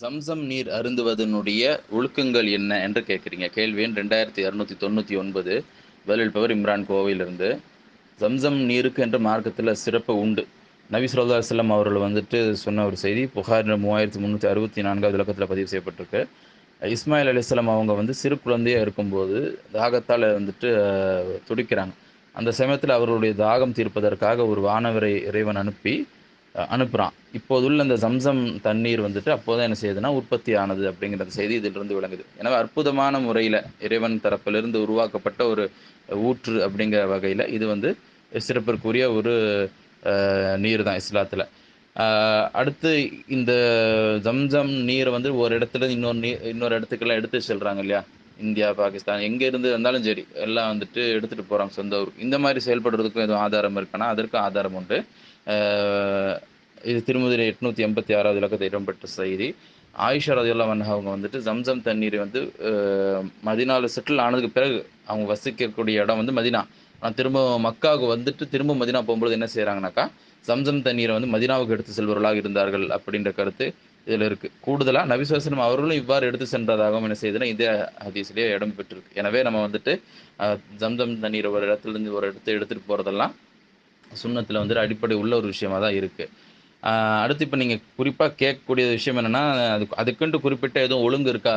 சம்சம் நீர் அருந்துவதனுடைய ஒழுக்கங்கள் என்ன என்று கேட்குறீங்க. கேள்வி எண் ரெண்டாயிரத்தி இரநூத்தி தொண்ணூற்றி ஒன்பது பதிலளிப்பவர் இம்ரான் கோவையிலிருந்து. சம்சம் நீருக்கு என்ற மார்க்கத்தில் சிறப்பு உண்டு. நபி சொல்லா செல்லம் அவர்கள் வந்துட்டு சொன்ன ஒரு செய்தி புகார் மூவாயிரத்தி முந்நூற்றி அறுபத்தி நான்காவது இலக்கத்தில் பதிவு செய்யப்பட்டிருக்கு. இஸ்மாயில் அலிஸ்லாம் அவங்க வந்து சிறு குழந்தையாக இருக்கும்போது தாகத்தால் வந்துட்டு துடிக்கிறாங்க. அந்த சமயத்தில் அவர்களுடைய தாகம் தீர்ப்பதற்காக ஒரு வானவரை இறைவன் அனுப்பி அனுப்புகிறான் இப்போது உள்ள இந்த சம்சம் தண்ணீர் வந்துட்டு அப்போதான் என்ன செய்யுதுன்னா உற்பத்தி ஆனது அப்படிங்கிற செய்தி இதிலிருந்து விளங்குது. எனவே அற்புதமான முறையில் இறைவன் தரப்பிலிருந்து உருவாக்கப்பட்ட ஒரு ஊற்று அப்படிங்கிற வகையில் இது வந்து சிறப்பிற்குரிய ஒரு நீர் தான் இஸ்லாத்தில். அடுத்து இந்த ஜம்ஜம் நீரை வந்து ஒரு இடத்துல இன்னொரு நீர் இன்னொரு இடத்துக்கெல்லாம் எடுத்து செல்கிறாங்க இல்லையா? இந்தியா பாகிஸ்தான் எங்கே இருந்து இருந்தாலும் சரி எல்லாம் வந்துட்டு எடுத்துகிட்டு போகிறாங்க சொந்த ஊருக்கு இந்த மாதிரி செயல்படுறதுக்கும் எதுவும் ஆதாரம் இருக்கானா அதற்கும் ஆதாரம் உண்டு. இது திருமதி எட்நூத்தி எண்பத்தி ஆறாவது இலக்கத்தை இடம்பெற்ற செய்தி. ஆயிஷா ரதியுல்லா வன்ஹா அவங்க வந்துட்டு ஜம்சம் தண்ணீரை வந்து மதினாவில் மதினால செட்டில் ஆனதுக்கு பிறகு அவங்க வசிக்கக்கூடிய இடம் வந்து மதினா. ஆனால் திரும்ப மக்காவுக்கு வந்துட்டு திரும்ப மதினா போகும்போது என்ன செய்கிறாங்கனாக்கா ஜம்சம் தண்ணீரை வந்து மதினாவுக்கு எடுத்து செல்பவர்களாக இருந்தார்கள் அப்படின்ற கருத்து இதில் இருக்கு. கூடுதலாக நபிசுவாசனம் அவர்களும் இவ்வாறு எடுத்து சென்றதாகவும் என்ன செய்யுதுன்னா இந்த ஹதீஸ்லேயே இடம் பெற்றிருக்கு. எனவே நம்ம வந்துட்டு ஜம்தம் தண்ணீர் தண்ணீரை ஒரு இடத்துல இருந்து ஒரு இடத்த எடுத்துகிட்டு போகிறதெல்லாம் சுண்ணத்தில் வந்துட்டு அடிப்படை உள்ள ஒரு விஷயமாக தான் இருக்குது அடுத்து இப்போ நீங்கள் குறிப்பாக கேட்கக்கூடிய விஷயம் என்னென்னா அது அதுக்குன்ட்டு குறிப்பிட்ட எதுவும் ஒழுங்கு இருக்கா?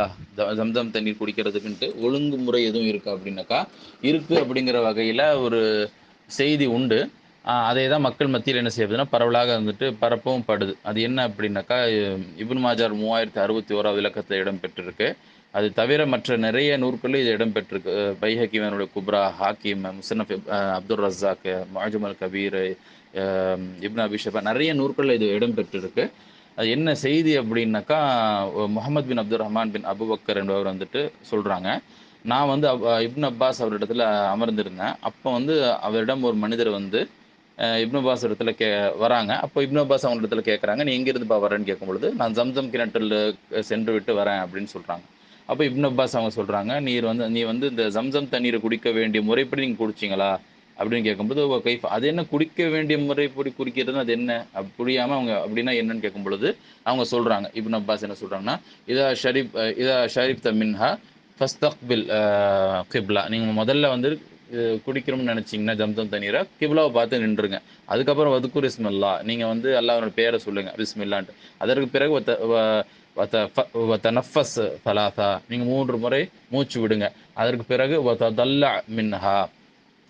ஜம்தம் தண்ணீர் குடிக்கிறதுக்குன்ட்டு ஒழுங்கு முறை எதுவும் இருக்கா அப்படின்னாக்கா இருக்குது அப்படிங்கிற வகையில் ஒரு செய்தி உண்டு. அதே தான் மக்கள் மத்தியில் என்ன செய்யுதுன்னா பரவலாக வந்துட்டு பரப்பவும் படுது. அது என்ன அப்படின்னாக்கா இப்னு மாஜார் மூவாயிரத்தி அறுபத்தி ஓராவது இலக்கத்தில் இடம்பெற்றிருக்கு அது தவிர மற்ற நிறைய நூற்களில் இது இடம்பெற்றிருக்கு பை பைஹக்கிமனுடைய Kubra Hakim Musannaf Abdul Razzaq மாஜுமல் கபீர் இப்னு அபிஷபா நிறைய நூற்களில் இது இடம்பெற்றிருக்கு அது என்ன செய்தி அப்படின்னாக்கா Muhammad bin Abdul Rahman bin Abu Bakr என்பவர் வந்துட்டு சொல்கிறாங்க நான் வந்து அப்- இப்னு அப்பாஸ் அவரிடத்துல அமர்ந்திருந்தேன். அப்போ வந்து அவரிடம் ஒரு மனிதர் வந்து அஹ் இடத்துல கே வராங்க. அப்போ இப்னபாஸ் அவங்க இடத்துல கேட்குறாங்க நீ எங்கிருந்துப்பா வரேன்னு கேட்கும் பொழுது நான் ஜம்சம் கிணற்றில் சென்று விட்டு வரேன் அப்படின்னு சொல்கிறாங்க அப்போ இப்னு அவங்க சொல்கிறாங்க நீர் வந்து நீ வந்து இந்த ஜம்சம் தண்ணீரை குடிக்க வேண்டிய முறைப்படி நீங்கள் குடிச்சிங்களா? அப்படின்னு கேட்கும்போது ஓ கைஃப் அது என்ன குடிக்க வேண்டிய முறைப்படி குடிக்கிறதுன்னு அது என்ன? அப்படி புரியாமல் அவங்க அப்படின்னா என்னன்னு கேட்கும் பொழுது அவங்க சொல்கிறாங்க இப்னு அப்பாஸ் என்ன சொல்கிறாங்கன்னா இதா ஷரீப் இதா ஷரீப் த மின்ஹா ஃபஸ்தக்பில் கிப்லா. நீங்கள் முதல்ல வந்து குடிக்கணும்னு நினச்சிங்கன்னா ஜம்தம் தண்ணீரை கிப்லாவை பார்த்து நின்றுங்க அதுக்கப்புறம் வதுக்குர் இஸ்மில்லா நீங்கள் வந்து அல்லாஹ்வோட பேரை சொல்லுங்கள் பிஸ்மில்லான்ட்டு. அதற்கு பிறகு வத்த- வத்த- ஃப- வத்தனஃபஸ் தலாசா நீங்கள் மூன்று முறை மூச்சு விடுங்க. அதற்கு பிறகு வத்ததல்லா மின்ஹா.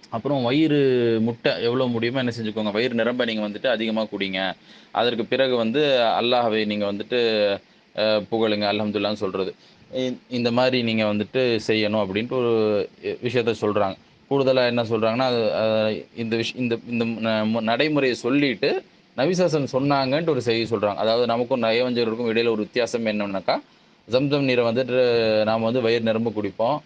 அப்புறம் வயிறு முட்டை எவ்வளோ முடியுமோ என்ன செஞ்சுக்கோங்க. வயிறு நிரம்ப நீங்கள் வந்துட்டு அதிகமாக குடிங்க. அதற்கு பிறகு வந்து அல்லாஹவை நீங்கள் வந்துட்டு புகழுங்க அலமதுல்லான்னு சொல்கிறது இந்த மாதிரி நீங்கள் வந்துட்டு செய்யணும் அப்படின்ட்டு ஒரு விஷயத்த சொல்கிறாங்க கூடுதலாக என்ன சொல்கிறாங்கன்னா இந்த விஷ் இந்த இந்த நடைமுறையை சொல்லிட்டு நவிசாசன் சொன்னாங்கன்ட்டு ஒரு செய்தி சொல்கிறாங்க அதாவது நமக்கும் நயவஞ்சகருக்கும் இடையில ஒரு வித்தியாசம் என்னன்னாக்கா ஜம்சம் நீரை வந்துட்டு நாம் வந்து வயிறு நிரம்ப குடிப்போம்.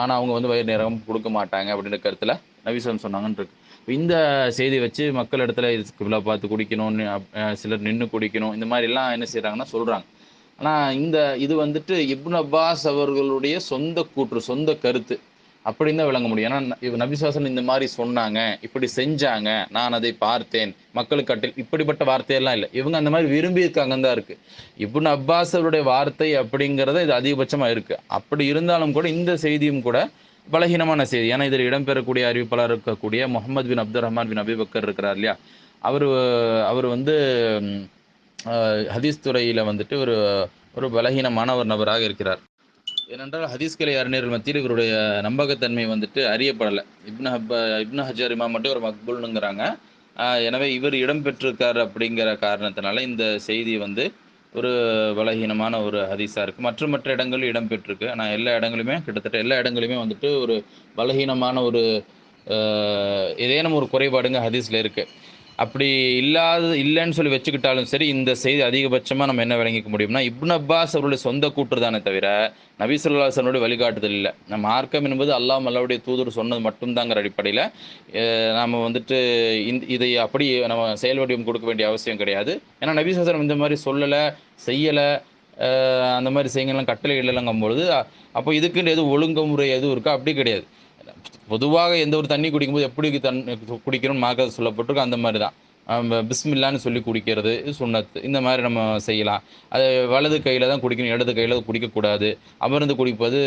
ஆனால் அவங்க வந்து வயிறு நிரம்ப கொடுக்க மாட்டாங்க அப்படின்ற கருத்தில் நவிசாசன் சொன்னாங்கன்னு இருக்கு. இந்த செய்தி வச்சு மக்கள் இடத்துல இதுக்கு பார்த்து குடிக்கணும்னு சிலர் நின்று குடிக்கணும் இந்த மாதிரிலாம் என்ன செய்கிறாங்கன்னா சொல்கிறாங்க ஆனால் இந்த இது வந்துட்டு இப்னு அப்பாஸ் அவர்களுடைய சொந்த கூற்று சொந்த கருத்து. அப்படின்னு தான் விளங்க முடியும். ஏன்னா இவ நபிசுவாசன் இந்த மாதிரி சொன்னாங்க இப்படி செஞ்சாங்க நான் அதை பார்த்தேன். மக்களுக்கு கட்டில் இப்படிப்பட்ட வார்த்தையெல்லாம் இல்லை. இவங்க அந்த மாதிரி விரும்பி இருக்காங்கன்னு தான் இருக்கு. இப்னு அப்பாஸ் அவருடைய வார்த்தை அப்படிங்கிறத இது அதிகபட்சமாக இருக்கு. அப்படி இருந்தாலும் கூட இந்த செய்தியும் கூட பலகீனமான செய்தி. ஏன்னா இதில் இடம்பெறக்கூடிய அறிவிப்பாளர் இருக்கக்கூடிய முகமது பின் அப்துல் ரஹ்மான் பின் அபிபக்கர் இருக்கிறார் இல்லையா? அவர் அவர் வந்து ஹதீஸ் துறையில் வந்துட்டு ஒரு ஒரு பலகீனமான ஒரு நபராக இருக்கிறார். ஏனென்றால் ஹதீஸ்கலை அறிஞர்கள் மத்தியில் இவருடைய நம்பகத்தன்மை வந்துட்டு அறியப்படலை. இப்னு ஹப்ப இப்னு ஹஜர் இமாம் மட்டும் ஒரு மக்பூல்னுங்கிறாங்க. எனவே இவர் இடம்பெற்றிருக்கார் அப்படிங்கிற காரணத்தினால இந்த செய்தி வந்து ஒரு பலகீனமான ஒரு ஹதீஸாக இருக்குது மற்ற மற்ற இடங்களும் இடம்பெற்றிருக்கு ஆனால் எல்லா இடங்களுமே கிட்டத்தட்ட எல்லா இடங்களுமே வந்துட்டு ஒரு பலகீனமான ஒரு ஏதேனும் ஒரு குறைபாடுங்க ஹதீஸில் இருக்குது அப்படி இல்லாது இல்லைன்னு சொல்லி வச்சுக்கிட்டாலும் சரி இந்த செய்தி அதிகபட்சமாக நம்ம என்ன விளங்கிக்க முடியும்னா இப்னு அப்பாஸ் அவருடைய சொந்த கூற்று தானே தவிர நபிசுல்லாசனுடைய வழிகாட்டுதல் இல்லை. நம்ம மார்க்கம் என்பது அல்லாஹ் அல்லாவுடைய தூதர் சொன்னது மட்டும்தாங்கிற அடிப்படையில் நாம் வந்துட்டு இந்த இதை அப்படி நம்ம செயல் வடிவம் கொடுக்க வேண்டிய அவசியம் கிடையாது. ஏன்னா நபி இந்த மாதிரி சொல்லலை செய்யலை அந்த மாதிரி செய்யலாம் கட்டளை இல்லைங்கும் பொழுது அப்போ இதுக்குன்னு எதுவும் ஒழுங்குமுறை எதுவும் இருக்கா? அப்படி கிடையாது. பொதுவாக எந்த ஒரு தண்ணி குடிக்கும்போது எப்படி தண்ணி குடிக்கணும்னு மார்க்கத்தில் சொல்லப்பட்டிருக்கோ அந்த மாதிரி தான் பிஸ்மில்லான்னு சொல்லி குடிக்கிறது சுண்ணத்து இந்த மாதிரி நம்ம செய்யலாம். அது வலது கையில் தான் குடிக்கணும் இடது கையில் குடிக்கக்கூடாது. அமர்ந்து குடிப்பது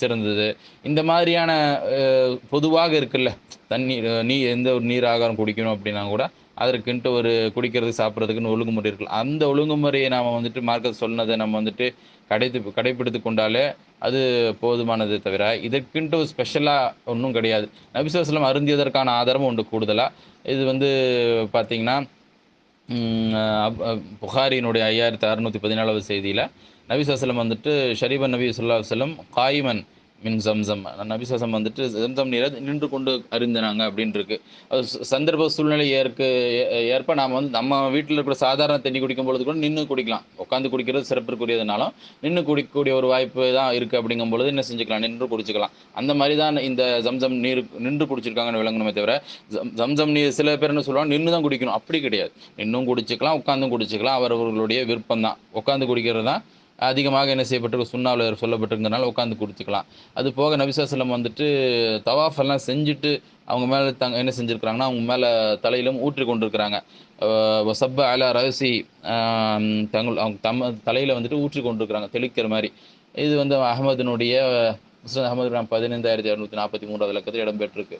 சிறந்தது. இந்த மாதிரியான பொதுவாக இருக்குல்ல தண்ணி நீ எந்த ஒரு நீர் ஆகாரம் குடிக்கணும் அப்படின்னா கூட அதற்குன்ட்டு ஒரு குடிக்கிறது சாப்பிட்றதுக்குன்னு ஒழுங்குமுறை இருக்குல்ல அந்த ஒழுங்குமுறையை நாம் வந்துட்டு மார்க்க சொன்னதை நம்ம வந்துட்டு கடைத்து கடைப்பிடித்து கொண்டாலே அது போதுமானது தவிர இதற்குன்ட்டு ஸ்பெஷலாக ஒன்றும் கிடையாது. நபிசுவசலம் அருந்தியதற்கான ஆதாரமும் உண்டு கூடுதலாக இது வந்து பார்த்தீங்கன்னா புகாரினுடைய ஐயாயிரத்து புகாரியினுடைய ஐயாயிரத்தி அறுநூற்றி பதினாலாவது செய்தியில் நபிசாசலம் வந்துட்டு ஷரீபன் நபி சொல்லா வல்லம் காயிமன் மின் சம்சம் நபிசாசம் வந்துட்டு சம்சம் நீரை நின்று கொண்டு அறிந்தினாங்க அப்படின்ட்டு அது ச- சந்தர்ப்ப சூழ்நிலை ஏற்க ஏ- ஏற்ப நாம் வந்து நம்ம வீட்டில் இருக்கிற சாதாரண தண்ணி குடிக்கும் பொழுது கூட நின்று குடிக்கலாம். உட்காந்து குடிக்கிறது சிறப்பிற்குரியதுனாலும் நின்று குடிக்கக்கூடிய ஒரு வாய்ப்பு தான் இருக்குது அப்படிங்கும் பொழுது என்ன செஞ்சுக்கலாம்? நின்று குடிச்சுக்கலாம். அந்த மாதிரி தான் இந்த ஜம்சம் நீர் நின்று குடிச்சிருக்காங்கன்னு விளங்கணுமே தவிர ஜம்- ஜம்சம் நீர் சில பேர் என்ன சொல்லுவாங்க? நின்று தான் குடிக்கணும். அப்படி கிடையாது. நின்றும் குடிச்சுக்கலாம் உட்காந்தும் குடிச்சுக்கலாம். அவரவர்களுடைய விருப்பம் தான். உட்காந்து குடிக்கிறது தான் அதிகமாக என்ன செய்யப்பட்டிருக்கு? சுண்ணாவில் சொல்லப்பட்டிருந்தனால உட்காந்து கொடுத்துக்கலாம் அது போக நபிசாசலம் வந்துட்டு தவாஃப் எல்லாம் செஞ்சுட்டு அவங்க மேலே தங்க என்ன செஞ்சுருக்கிறாங்கன்னா அவங்க மேலே தலையிலும் ஊற்றி கொண்டிருக்கிறாங்க. சப்ப அல ரகசி தங்கள் அவங்க தம் தலையில் வந்துட்டு ஊற்றி கொண்டிருக்கிறாங்க தெளிக்கிற மாதிரி. இது வந்து அகமதினுடைய முஸ்லிம் அகமது பதினைந்தாயிரத்தி இரநூத்தி நாற்பத்தி மூன்றாவது இலக்கத்தில் இடம்பெற்றிருக்கு.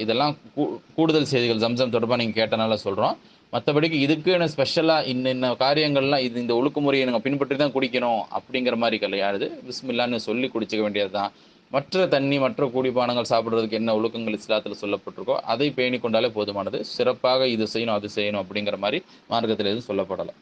இதெல்லாம் கூ- கூடுதல் செய்திகள் ஜம்சம் தொடர்பாக நீங்கள் கேட்டனால சொல்கிறோம் மற்றபடிக்கு இதுக்கு என்ன ஸ்பெஷலாக இன்ன காரியங்கள்லாம் இது இந்த ஒழுக்குமுறையை நீங்கள் பின்பற்றி தான் குடிக்கணும் அப்படிங்கிற மாதிரி கிடையாது பிஸ்மில்லான்னு சொல்லி குடிச்சிக்க வேண்டியது தான் மற்ற தண்ணி மற்ற குடிபானங்கள் சாப்பிட்றதுக்கு என்ன ஒழுக்கங்கள் இஸ்லாத்தில் சொல்லப்பட்டிருக்கோ அதை பேணி கொண்டாலே போதுமானது. சிறப்பாக இது செய்யணும் அது செய்யணும் அப்படிங்கிற மாதிரி மார்க்கத்தில் எதுவும் சொல்லப்படலை.